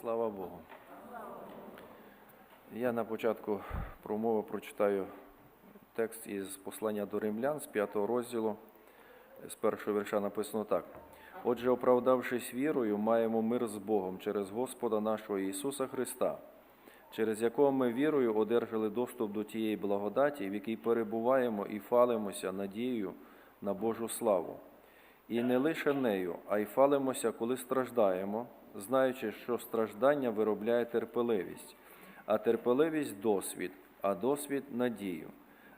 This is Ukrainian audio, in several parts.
Слава Богу. Я на початку промови прочитаю текст із послання до римлян з 5 розділу. З першого вірша написано так. Отже, оправдавшись вірою, маємо мир з Богом через Господа нашого Ісуса Христа, через якого ми вірою одержали доступ до тієї благодаті, в якій перебуваємо і фалимося надією на Божу славу. І не лише нею, а й фалимося, коли страждаємо, знаючи, що страждання виробляє терпеливість, а терпеливість досвід, а досвід надію.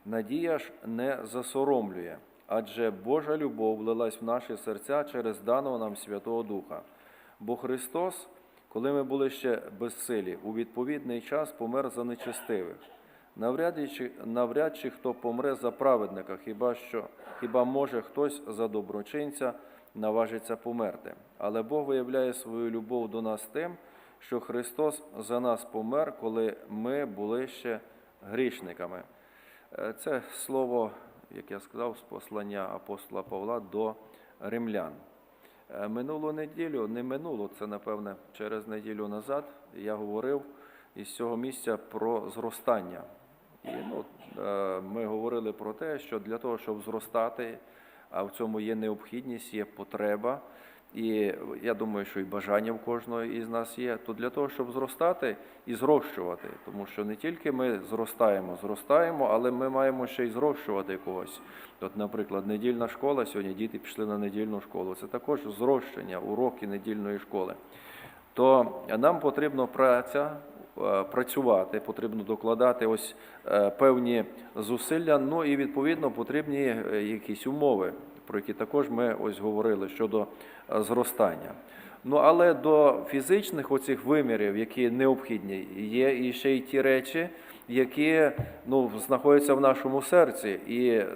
Надія ж не засоромлює, адже Божа любов влилась в наші серця через даного нам Святого Духа. Бо Христос, коли ми були ще безсилі, у відповідний час помер за нечестивих. Навряд чи, навряд чи хто помре за праведника, хіба що хіба може хтось за доброчинця наважиться померти. Але Бог виявляє свою любов до нас тим, що Христос за нас помер, коли ми були ще грішниками. Е, Це слово, як я сказав, з послання апостола Павла до римлян. Е, Минулу неділю, не минулу, це напевне через неділю назад, я говорив із цього місця про зростання. І ну, е, ми говорили про те, що для того, щоб зростати, а в цьому є необхідність, є потреба, і я думаю, що і бажання в кожного із нас є, то для того, щоб зростати і зрощувати, тому що не тільки ми зростаємо, зростаємо, але ми маємо ще й зрощувати когось. От, наприклад, недільна школа, сьогодні діти пішли на недільну школу. Це також зрощення, уроки недільної школи. То нам потрібно праця, працювати, потрібно докладати ось е, певні зусилля, ну і відповідно потрібні е, якісь умови, про які також ми ось говорили щодо е, зростання. Ну але до фізичних оцих вимірів, які необхідні, є і ще й ті речі, які ну, знаходяться в нашому серці, і е,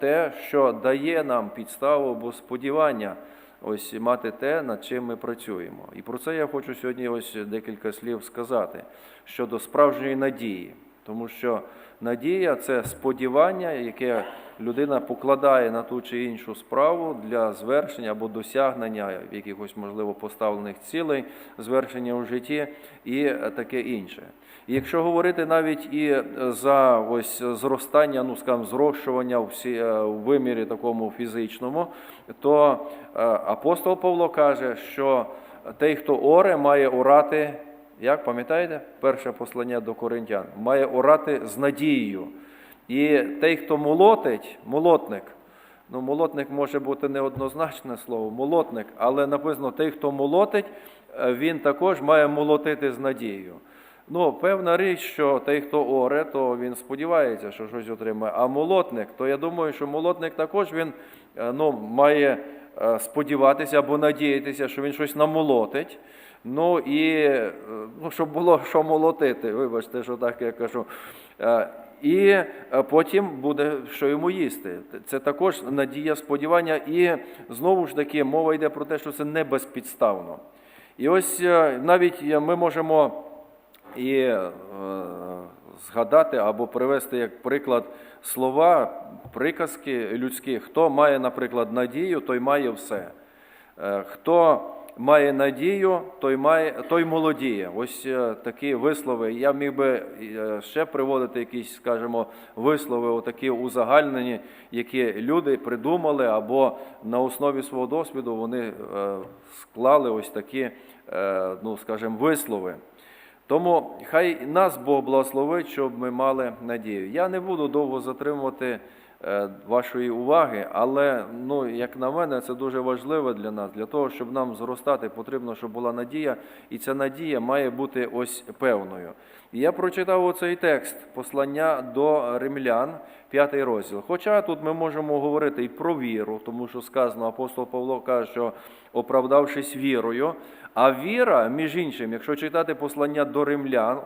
те, що дає нам підставу або сподівання ось мати те, над чим ми працюємо. І про це я хочу сьогодні ось декілька слів сказати щодо справжньої надії, тому що надія це сподівання, яке людина покладає на ту чи іншу справу для звершення або досягнення якихось можливо поставлених цілей, звершення у житті і таке інше. Якщо говорити навіть і за ось зростання, ну скажімо, зрощування в е, вимірі такому фізичному, то е, апостол Павло каже, що той, хто оре, має орати, як пам'ятаєте, перше послання до коринтян, має орати з надією. І той, хто молотить, молотник, ну молотник може бути неоднозначне слово, молотник, але написано, той, хто молотить, е, він також має молотити з надією. Ну, певна річ, що той, хто оре, то він сподівається, що щось отримає. А молотник, то я думаю, що молотник також він е, ну, має е, сподіватися або надіятися, що він щось намолотить. Ну і е, ну, щоб було що молотити, вибачте, що так я кажу. І потім буде що йому їсти. Це також надія, сподівання, і знову ж таки мова йде про те, що це не безпідставно. І ось навіть ми можемо і е, згадати або привести як приклад слова, приказки людські. Хто має, наприклад, надію, той має все. Е, Хто має надію, той має той молодіє. Ось е, такі вислови. Я міг би ще приводити якісь, скажімо, вислови, отакі узагальнені, які люди придумали, або на основі свого досвіду вони склали ось такі, ну скажімо, вислови. Тому хай нас Бог благословить, щоб ми мали надію. Я не буду довго затримувати е, вашої уваги, але ну, як на мене, це дуже важливо для нас. Для того, щоб нам зростати, потрібно, щоб була надія, і ця надія має бути ось певною. Я прочитав оцей текст послання до римлян, п'ятий розділ. Хоча тут ми можемо говорити і про віру, тому що сказано, апостол Павло каже, що оправдавшись вірою. А віра, між іншим, якщо читати послання до римлян,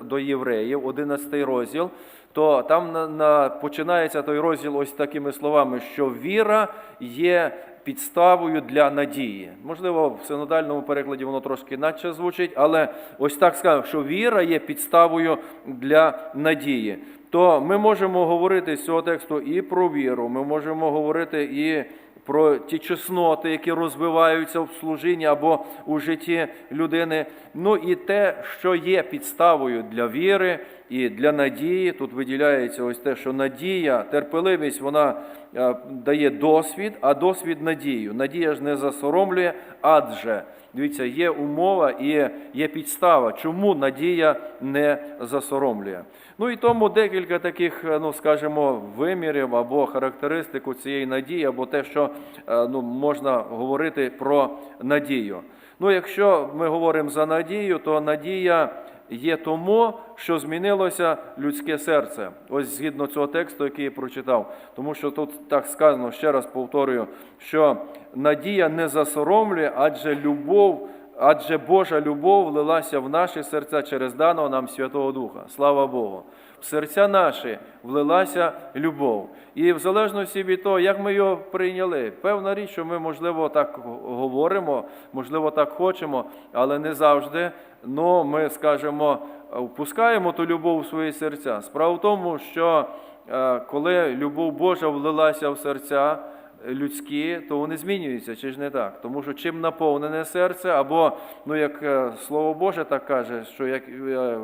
до євреїв, 11 розділ, то там на, на, починається той розділ ось такими словами, що віра є підставою для надії. Можливо, в синодальному перекладі воно трошки інакше звучить, але ось так сказано, що віра є підставою для надії. То ми можемо говорити з цього тексту і про віру, ми можемо говорити і про ті чесноти, які розвиваються в служінні або у житті людини. Ну і те, що є підставою для віри і для надії. Тут виділяється ось те, що надія, терпеливість, вона е, дає досвід, а досвід надію. Надія ж не засоромлює, адже. Дивіться, є умова і є підстава, чому надія не засоромлює. Ну і тому декілька таких, е, ну скажімо, вимірів або характеристику цієї надії, або те, що е, ну, можна говорити про надію. Ну, якщо ми говоримо за надію, то надія є тому, що змінилося людське серце. Ось згідно цього тексту, який я прочитав. Тому що тут так сказано, ще раз повторюю, що надія не засоромлює, адже любов. Адже Божа любов влилася в наші серця через даного нам Святого Духа. Слава Богу. В серця наші влилася любов. І в залежності від того, як ми його прийняли, певна річ, що ми, можливо, так говоримо, можливо, так хочемо, але не завжди. Ну, ми скажемо, впускаємо ту любов у свої серця. Справа в тому, що е, коли любов Божа влилася в серця, людські, то вони змінюються, чи ж не так? Тому що чим наповнене серце, або, ну як е, Слово Боже так каже, що як, е,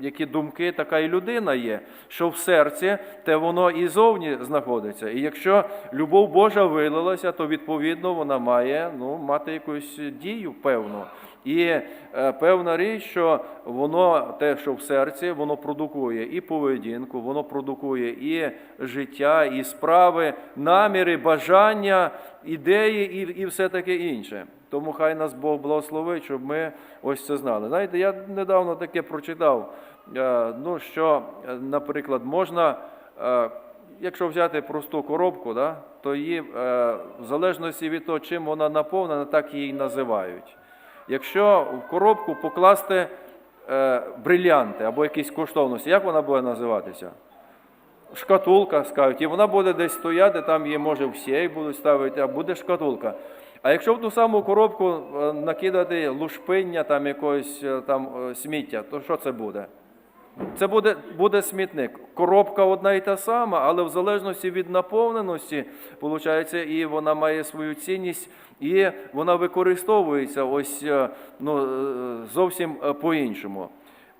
які думки, така і людина є, що в серці, те воно і зовні знаходиться. І якщо любов Божа вилилася, то відповідно вона має ну, мати якусь дію певну. І е, певна річ, що воно те, що в серці, воно продукує і поведінку, воно продукує і життя, і справи, наміри, бажання, ідеї і, і все таке інше. Тому хай нас Бог благословить, щоб ми ось це знали. Знаєте, я недавно таке прочитав, ну, що, е, наприклад, можна. е, Якщо взяти просту коробку, да, то її е, в залежності від того, чим вона наповнена, так її називають. Якщо в коробку покласти е, брилянти або якісь коштовності, як вона буде називатися? Шкатулка, скажуть, і вона буде десь стояти, там її може в сейф будуть ставити, а буде шкатулка. А якщо в ту саму коробку е, накидати лушпиння там якогось е, там е, сміття, то що це буде? Це буде, буде смітник. Коробка одна і та сама, але в залежності від наповненості, виходить, і вона має свою цінність, і вона використовується ось е, ну, е, зовсім е, по-іншому.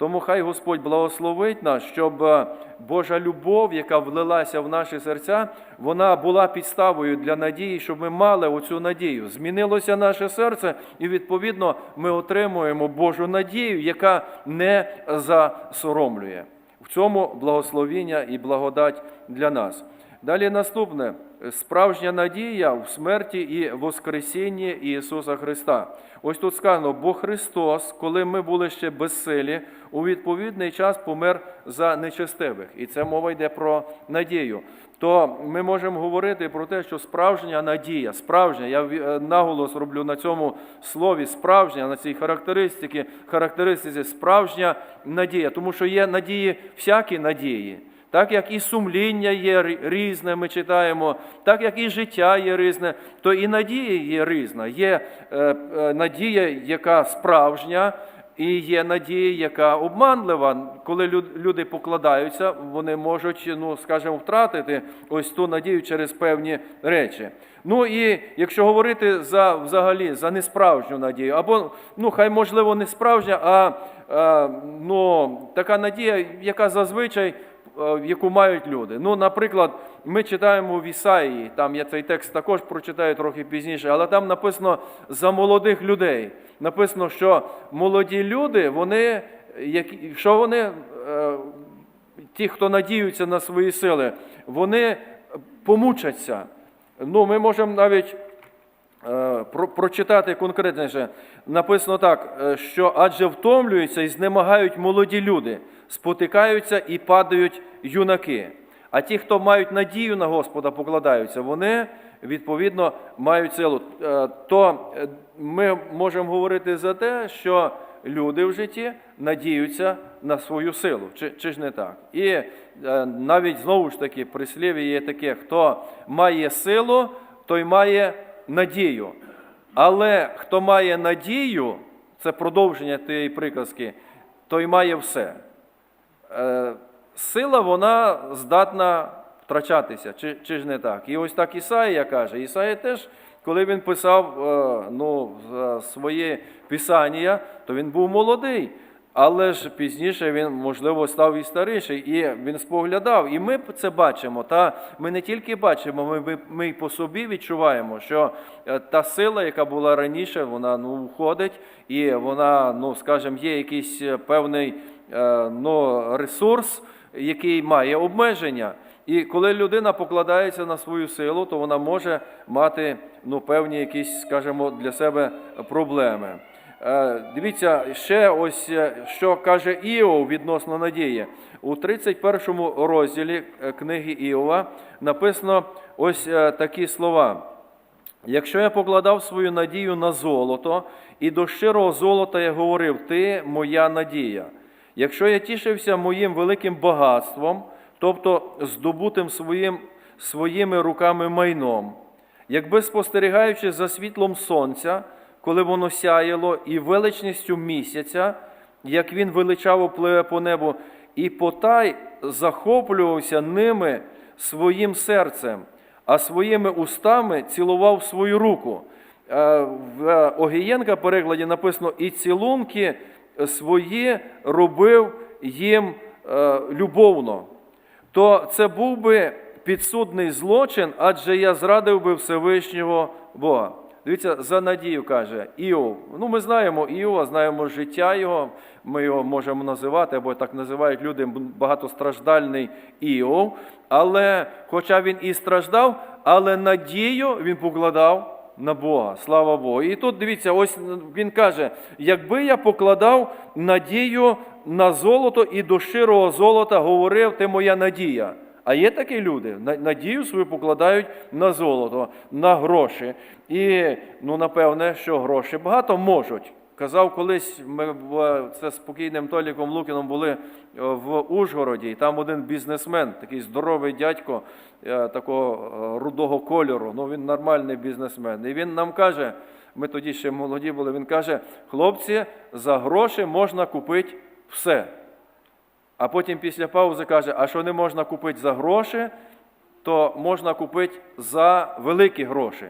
Тому хай Господь благословить нас, щоб е, Божа любов, яка влилася в наші серця, вона була підставою для надії, щоб ми мали оцю надію. Змінилося наше серце, і відповідно ми отримуємо Божу надію, яка не засоромлює. В цьому благословіння і благодать для нас. Далі наступне справжня надія в смерті і воскресінні Ісуса Христа. Ось тут сказано, бо Христос, коли ми були ще безсилі, у відповідний час помер за нечестивих. І це мова йде про надію. То ми можемо говорити про те, що справжня надія, справжня, я е, наголос роблю на цьому слові, справжня, на цій характеристиці, характеристиці справжня надія, тому що є надії, всякі надії. Так як і сумління є різне, ми читаємо, так як і життя є різне, то і надія є різна. Є е, е, надія, яка справжня, і є надія, яка обманлива. Коли люди покладаються, вони можуть, ну скажімо, втратити ось ту надію через певні речі. Ну і якщо говорити за взагалі за несправжню надію, або ну хай можливо не справжня, а, а ну така надія, яка зазвичай яку мають люди. Ну, наприклад, ми читаємо в Ісаїї, там я цей текст також прочитаю трохи пізніше, але там написано за молодих людей. Написано, що молоді люди, вони, що вони, е, ті, хто надіються на свої сили, вони помучаться. Ну, ми можемо навіть е, про- прочитати конкретніше. Написано так, е, що адже втомлюються і знемагають молоді люди, спотикаються і падають юнаки. А ті, хто мають надію на Господа, покладаються, вони відповідно мають силу. Е, То е, ми можемо говорити за те, що люди в житті надіються на свою силу, чи, чи ж не так? І е, навіть знову ж таки прислів'я є таке: хто має силу, той має надію. Але хто має надію, це продовження тієї приказки, той має все. Е, Сила вона здатна втрачатися, чи, чи ж не так? І ось так Ісаїя каже. Ісаїя теж, коли він писав е, ну, своє писання, то він був молодий. Але ж пізніше він, можливо, став і старіший, і він споглядав. І ми це бачимо. Та ми не тільки бачимо, ми, ми, й по собі відчуваємо, що е, та сила, яка була раніше, вона ну, уходить, і вона, ну, скажімо, є якийсь певний е, ну, ресурс, який має обмеження. І коли людина покладається на свою силу, то вона може мати ну, певні якісь, скажімо, для себе проблеми. Е, Дивіться, ще ось е, що каже Іов відносно надії. У 31 розділі книги Іова написано ось такі слова. Якщо я покладав свою надію на золото, і до щирого золота я говорив, ти моя надія. Якщо я тішився моїм великим багатством, тобто здобутим своїм, своїми руками майном, якби спостерігаючи за світлом сонця, коли воно сяяло, і величністю місяця, як він величаво пливе по небу, і потай захоплювався ними своїм серцем, а своїми устами цілував свою руку. Е, В Огієнка перекладі написано і цілунки свої робив їм е, любовно. То це був би підсудний злочин, адже я зрадив би Всевишнього Бога. Дивіться, за надію каже Іов. Ну, ми знаємо Іова, знаємо життя його. Ми його можемо називати, або так називають люди багатостраждальний Іов. Але, хоча він і страждав, але надію він покладав на Бога. Слава Богу. І тут дивіться, ось він каже: якби я покладав надію на золото і до щирого золота говорив, ти моя надія. А є такі люди, надію свою покладають на золото, на гроші. І, ну, напевне, що гроші багато можуть. Казав колись, ми це з покійним Толіком Лукіном були в Ужгороді, і там один бізнесмен, такий здоровий дядько, е, такого е, рудого кольору. Ну він нормальний бізнесмен. І він нам каже: ми тоді ще молоді були. Він каже: хлопці, за гроші можна купити все. А потім після паузи каже: а що не можна купити за гроші, то можна купити за великі гроші.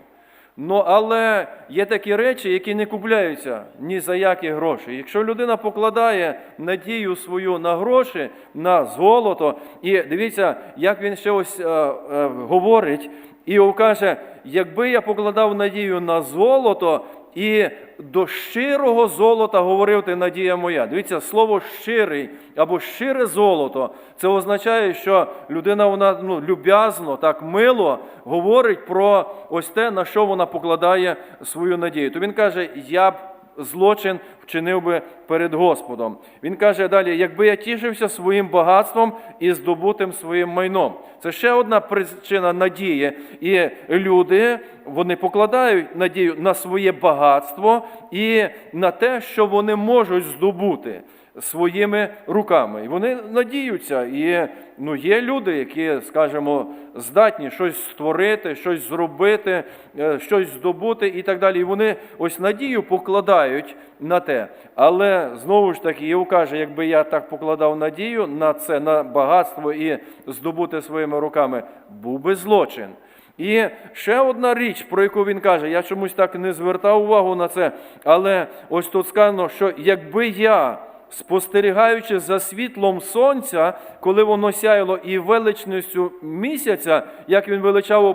Ну, але є такі речі, які не купляються ні за які гроші. Якщо людина покладає надію свою на гроші, на золото, і дивіться, як він ще ось е, е, говорить, і каже, якби я покладав надію на золото, і до щирого золота говорив ти надія моя. Дивіться, слово щирий або щире золото. Це означає, що людина вона ну, люб'язно, так мило говорить про ось те, на що вона покладає свою надію. То він каже: я б злочин вчинив би перед Господом. Він каже далі: якби я тішився своїм багатством і здобутим своїм майном. Це ще одна причина надії. І люди вони покладають надію на своє багатство і на те, що вони можуть здобути своїми руками. І вони надіються. І ну, є люди, які, скажімо, здатні щось створити, щось зробити, е, щось здобути і так далі. І вони ось надію покладають на те. Але знову ж таки, Іов каже, якби я так покладав надію на це, на багатство і здобути своїми руками, був би злочин. І ще одна річ, про яку він каже, я чомусь так не звертав увагу на це, але ось тут сказано, що якби я, спостерігаючи за світлом сонця, коли воно сяяло і величністю місяця, як він величаво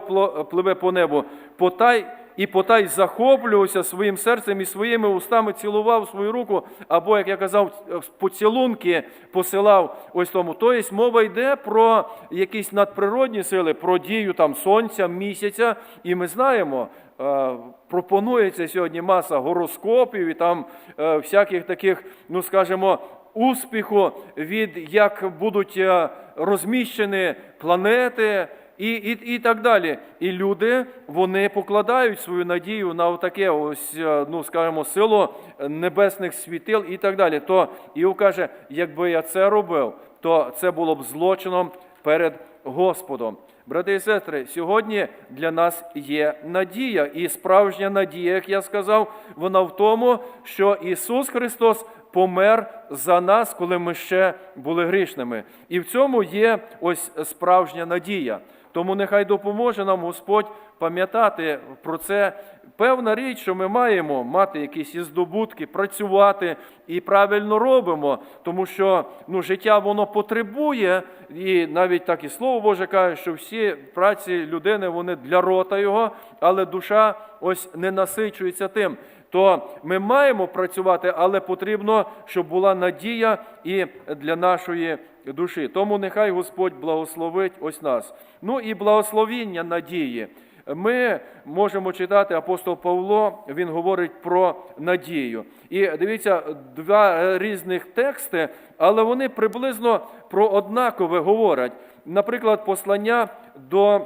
пливе по небу, потай і потай захоплювався своїм серцем і своїми устами цілував свою руку, або, як я казав, поцілунки посилав ось тому. Тобто мова йде про якісь надприродні сили, про дію там сонця, місяця. І ми знаємо, пропонується сьогодні маса гороскопів і там е, всяких таких, ну скажімо, успіху від як будуть е, розміщені планети. І, і, і так далі. І люди вони покладають свою надію на таке ось, е, ну скажімо, силу небесних світил і так далі. То Іов каже, якби я це робив, то це було б злочином перед Господом. Брати і сестри, сьогодні для нас є надія, і справжня надія, як я сказав, вона в тому, що Ісус Христос помер за нас, коли ми ще були грішними. І в цьому є ось справжня надія. Тому нехай допоможе нам Господь пам'ятати про це. Певна річ, що ми маємо мати якісь і здобутки, працювати і правильно робимо, тому що ну, життя воно потребує, і навіть так і слово Боже каже, що всі праці людини вони для рота його, але душа ось не насичується тим. То ми маємо працювати, але потрібно, щоб була надія і для нашої душі. Тому нехай Господь благословить ось нас. Ну і благословіння надії. Ми можемо читати апостол Павло, він говорить про надію. І дивіться, два різних тексти, але вони приблизно про однакове говорять. Наприклад, послання до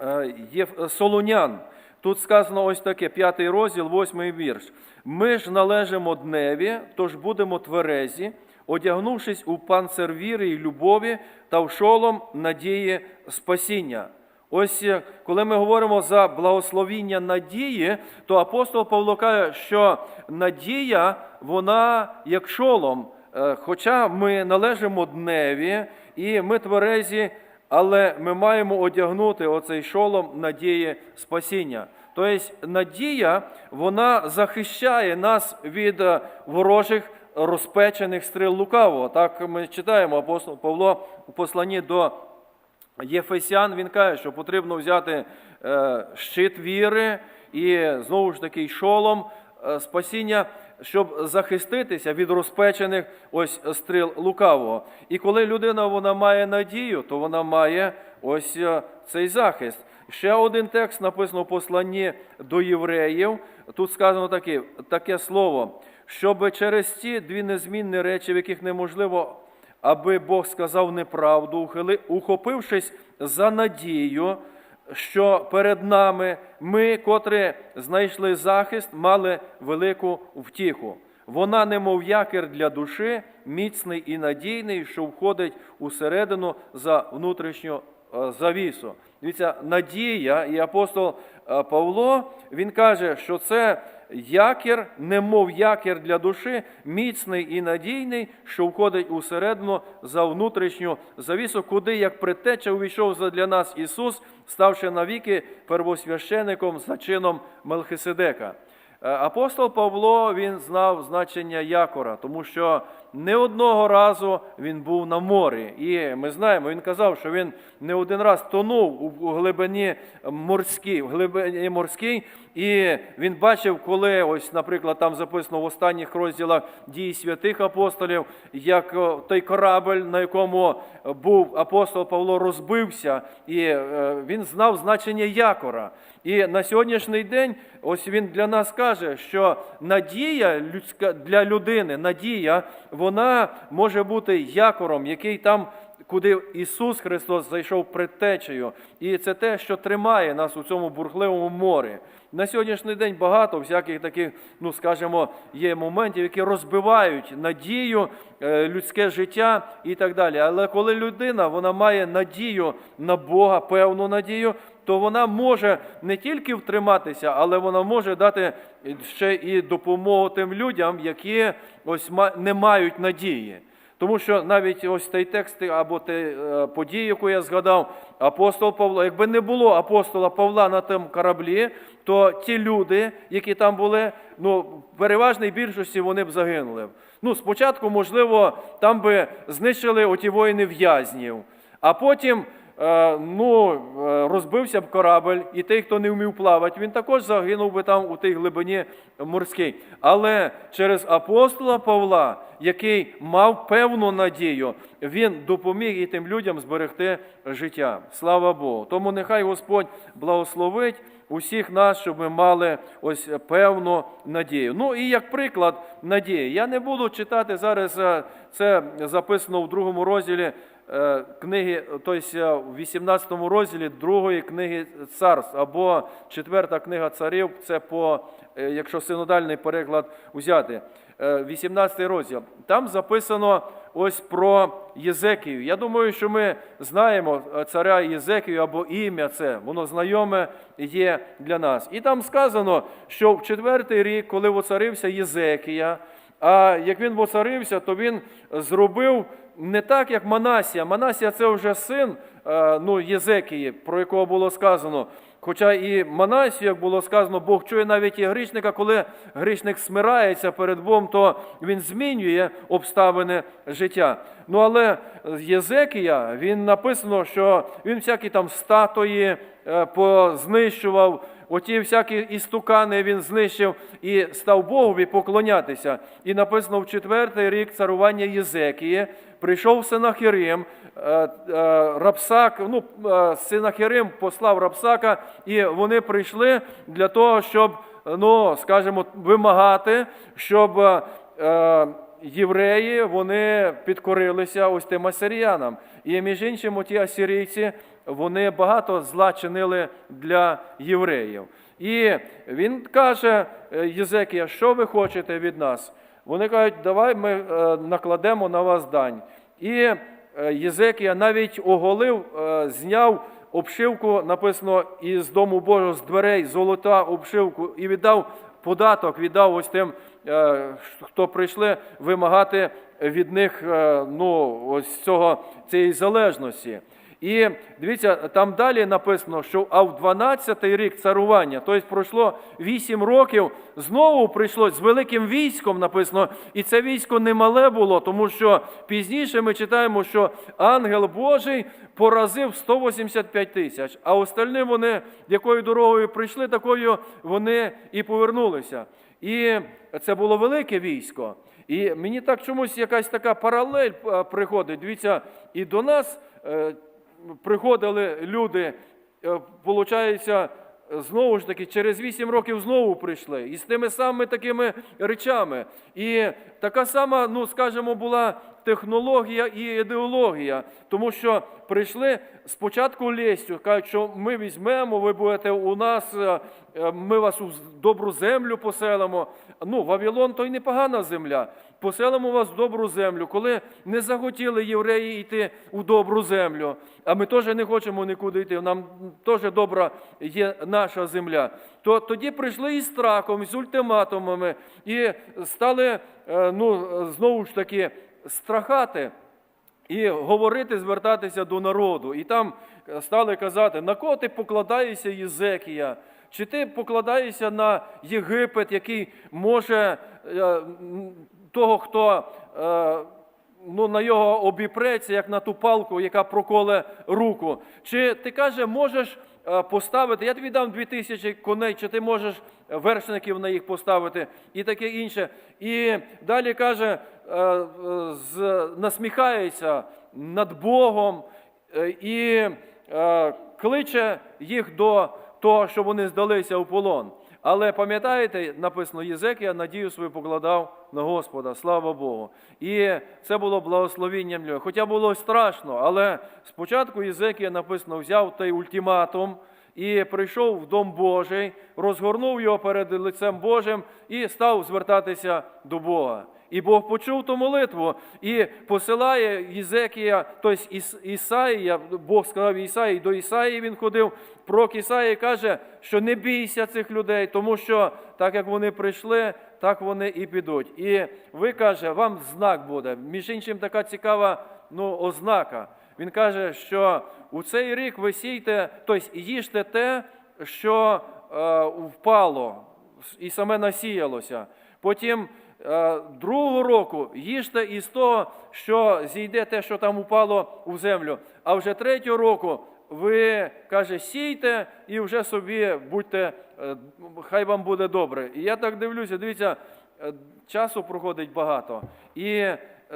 е, Солонян. Тут сказано ось таке, п'ятий розділ, восьмий вірш. Ми ж належимо дневі, тож будемо тверезі, одягнувшись у панцир віри і любові та в шолом надії спасіння. Ось е, коли ми говоримо за благословіння надії, то апостол Павло каже, що надія, вона як шолом. Е, Хоча ми належимо дневі і ми тверезі, але ми маємо одягнути оцей шолом надії спасіння. Тобто надія, вона захищає нас від е, ворожих розпечених стріл лукавого. Так ми читаємо апостол Павло у посланні до Єфесян він каже, що потрібно взяти е, щит віри і знову ж таки шолом е, спасіння, щоб захиститися від розпечених ось стріл лукавого. І коли людина вона має надію, то вона має ось е, цей захист. Ще один текст написано в посланні до євреїв. Тут сказано таке, таке слово, щоб через ці дві незмінні речі, в яких неможливо аби Бог сказав неправду, ухопившись за надію, що перед нами ми, котрі знайшли захист, мали велику втіху. Вона, немов якір для душі, міцний і надійний, що входить усередину за внутрішню е, завісу. Дивіться, надія і апостол е, Павло він каже, що це якір, немов якір для душі, міцний і надійний, що входить усередину за внутрішню завісу, куди як притеча, увійшов задля нас Ісус, ставши навіки первосвящеником за чином Мелхиседека. Е, Апостол Павло він знав значення якора, тому що не одного разу він був на морі. І ми знаємо, він казав, що він не один раз тонув у- глибині морській, в глибині морській, і він бачив, коли ось, наприклад, там записано в останніх розділах дій святих апостолів, як той корабель, на якому був апостол Павло, розбився, і е, він знав значення якора. І на сьогоднішній день, ось він для нас каже, що надія людська для людини, надія, вона може бути якором, який там. Куди Ісус Христос зайшов предтечею, і це те, що тримає нас у цьому бурхливому морі. На сьогоднішній день багато всяких таких, ну скажімо, є моментів, які розбивають надію, е, людське життя і так далі. Але коли людина вона має надію на Бога, певну надію, то вона може не тільки втриматися, але вона може дати ще і допомогу тим людям, які ось не мають надії. Тому що навіть ось той текст або те е, події, яку я згадав, апостол Павло, якби не було апостола Павла на тому кораблі, то ті люди, які там були, ну в переважній більшості вони б загинули. Ну, спочатку, можливо, там би знищили оті воїни в'язнів, а потім. Е, Ну, е, розбився б корабль, і той, хто не вмів плавати, він також загинув би там у тій глибині морській. Але через апостола Павла, який мав певну надію, він допоміг і тим людям зберегти життя. Слава Богу. Тому нехай Господь благословить усіх нас, щоб ми мали ось певну надію. Ну і як приклад надії, я не буду читати зараз. е, Це записано в другому розділі книги, тобто в 18 розділі другої книги царств, або четверта книга царів, це по, е, якщо синодальний переклад взяти, е, 18 розділ. Там записано ось про Єзекію. Я думаю, що ми знаємо е, царя Єзекію або ім'я це, воно знайоме є для нас. І там сказано, що в четвертий рік, коли воцарився Єзекія, А як він воцарився, то він зробив не так, як Манасія. Манасія це вже син е, ну, Єзекії, про якого було сказано. Хоча і Манасію, як було сказано, Бог чує навіть і грішника, коли грішник смирається перед Богом, то він змінює обставини життя. Ну але Єзекія, він написано, що він всякі там статуї е, познищував, оті всякі істукани він знищив і став Богові поклонятися. І написано в четвертий рік царування Єзекії, прийшов Сенахірим, е, е, Рапсак, ну, е, Сенахірим послав Рапсака, і вони прийшли для того, щоб, ну, скажімо, вимагати, щоб євреї вони підкорилися ось тим асиріянам. І між іншим, ті асирійці, вони багато зла чинили для євреїв. І він каже, Єзекія, що ви хочете від нас? Вони кажуть, давай ми е, накладемо на вас дань. І е, Єзекія навіть оголив, е, зняв обшивку, написано, із дому Божого, з дверей, золота обшивку, і віддав податок, віддав ось тим, хто прийшли вимагати від них ну, ось цього, цієї залежності. І дивіться, там далі написано, що а в 12-й рік царування, тобто пройшло 8 років, знову прийшло з великим військом написано, і це військо немале було, тому що пізніше ми читаємо, що ангел Божий поразив 185 тисяч, а остальні вони, якою дорогою прийшли, такою вони і повернулися. І це було велике військо. І мені так чомусь якась така паралель е, приходить. Дивіться, і до нас. Е, приходили люди, виходить, знову ж таки, через 8 років знову прийшли. І з тими самими такими речами. І така сама, ну скажімо, була технологія і ідеологія, тому що прийшли спочатку лестю, кажуть, що ми візьмемо, ви будете у нас, е, е, ми вас у добру землю поселимо. Ну, Вавилон то й непогана земля. Поселимо вас в добру землю, коли не захотіли євреї йти у добру землю. А ми теж не хочемо нікуди йти. Нам теж добра є наша земля. То тоді прийшли із страхом, з ультиматумами і стали е, ну, знову ж таки страхати і говорити, звертатися до народу. І там стали казати, на кого ти покладаєшся, Єзекія? Чи ти покладаєшся на Єгипет, який може е, того, хто е, ну, на його обіпреться, як на ту палку, яка проколе руку? Чи ти каже, можеш е, поставити, я тобі дам дві тисячі коней, чи ти можеш вершників на їх поставити, і таке інше. І далі каже, е, насміхається над Богом і кличе їх до того, щоб вони здалися у полон. Але пам'ятаєте, написано, Єзекія надію свою покладав на Господа, слава Богу. І це було благословінням. для- Хоча було страшно, але спочатку Єзекія написано, взяв той ультиматум і прийшов в Дом Божий, розгорнув його перед лицем Божим і став звертатися до Бога. І Бог почув ту молитву і посилає Єзекія, тобто Іс, Ісаїя, Бог сказав Ісаї, до Ісаї він ходив, пророк Ісаї каже, що не бійся цих людей, тому що так як вони прийшли, так вони і підуть. І ви каже, вам знак буде. Між іншим, така цікава ну, ознака. Він каже, що у цей рік ви сійте, тобто їжте те, що е, впало і саме насіялося. Потім е, другого року їжте із того, що зійде те, що там упало у землю. А вже третього року ви каже, сійте і вже собі будьте, е, хай вам буде добре. І я так дивлюся, дивіться, е, часу проходить багато. І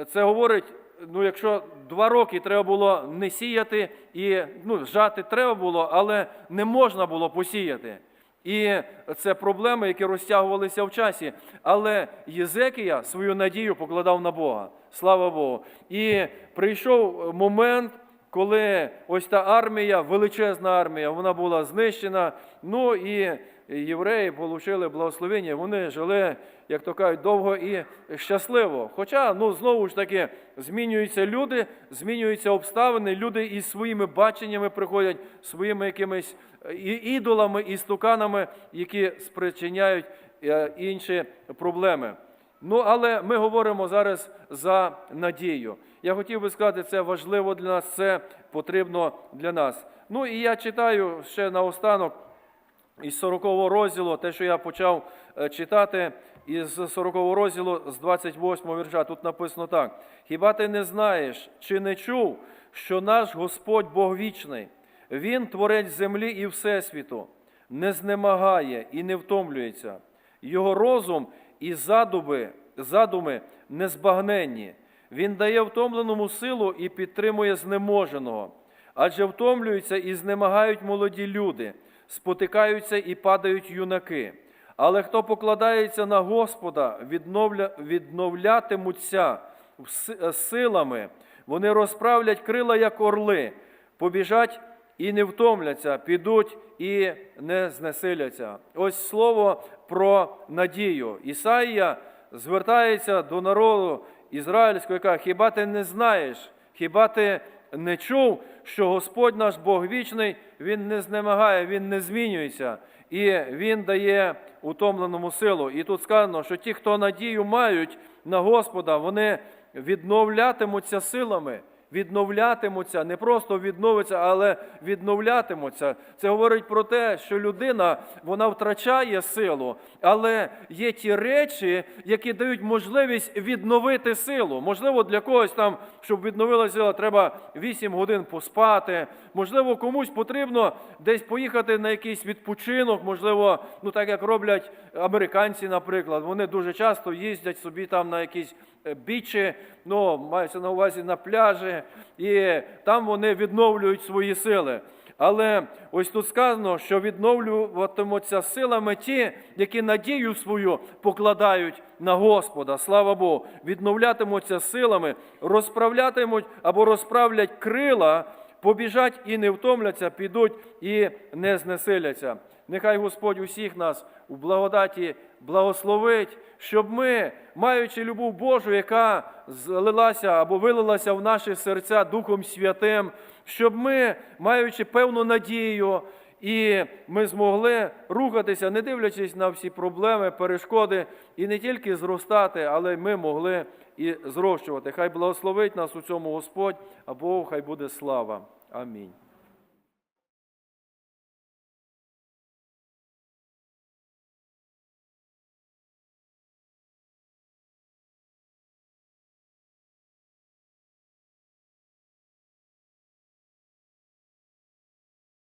це говорить. Ну, якщо два роки треба було не сіяти і ну, жати треба було, але не можна було посіяти. І це проблеми, які розтягувалися в часі. Але Єзекія свою надію покладав на Бога. Слава Богу. І прийшов момент, коли ось та армія, величезна армія, вона була знищена. Ну і євреї отримали благословення, вони жили, як то кажуть, довго і щасливо. Хоча, ну знову ж таки, змінюються люди, змінюються обставини, люди із своїми баченнями приходять, своїми якимись ідолами, і стуканами, які спричиняють е, інші проблеми. Ну, але ми говоримо зараз за надію. Я хотів би сказати, це важливо для нас, це потрібно для нас. Ну і я читаю ще наостанок із 40 розділу, те, що я почав е, читати із 40 розділу з 28 вірша. Тут написано так: Хіба ти не знаєш чи не чув, що наш Господь Бог вічний, Він творець землі і всесвіту, не знемагає і не втомлюється. Його розум і задуми, задуми незбагненні. Він дає втомленому силу і підтримує знеможеного. Адже втомлюються і знемагають молоді люди, спотикаються і падають юнаки. Але хто покладається на Господа, відновля, відновлятимуться с- силами, вони розправлять крила, як орли, побіжать і не втомляться, підуть і не знесиляться. Ось слово про надію. Ісаїя звертається до народу ізраїльського, яка хіба ти не знаєш, хіба ти не чув, що Господь наш Бог вічний, Він не знемагає, Він не змінюється, і Він дає утомленому силу. І тут сказано, що ті, хто надію мають на Господа, вони відновлятимуться силами. Відновлятимуться, не просто відновиться, але відновлятимуться. Це говорить про те, що людина вона втрачає силу, але є ті речі, які дають можливість відновити силу. Можливо, для когось там, щоб відновила сила, треба 8 годин поспати. Можливо, комусь потрібно десь поїхати на якийсь відпочинок. Можливо, ну так як роблять американці, наприклад, вони дуже часто їздять собі там на якісь бічі, ну, мається на увазі на пляжі, і там вони відновлюють свої сили. Але ось тут сказано, що відновлюватимуться силами ті, які надію свою покладають на Господа. Слава Богу, відновлятимуться силами, розправлятимуть або розправлять крила, побіжать і не втомляться, підуть і не знесиляться. Нехай Господь усіх нас у благодаті благословить, щоб ми, маючи любов Божу, яка злилася або вилилася в наші серця Духом Святим, щоб ми, маючи певну надію, і ми змогли рухатися, не дивлячись на всі проблеми, перешкоди, і не тільки зростати, але ми могли і зрощувати. Хай благословить нас у цьому Господь, а Богу хай буде слава. Амінь.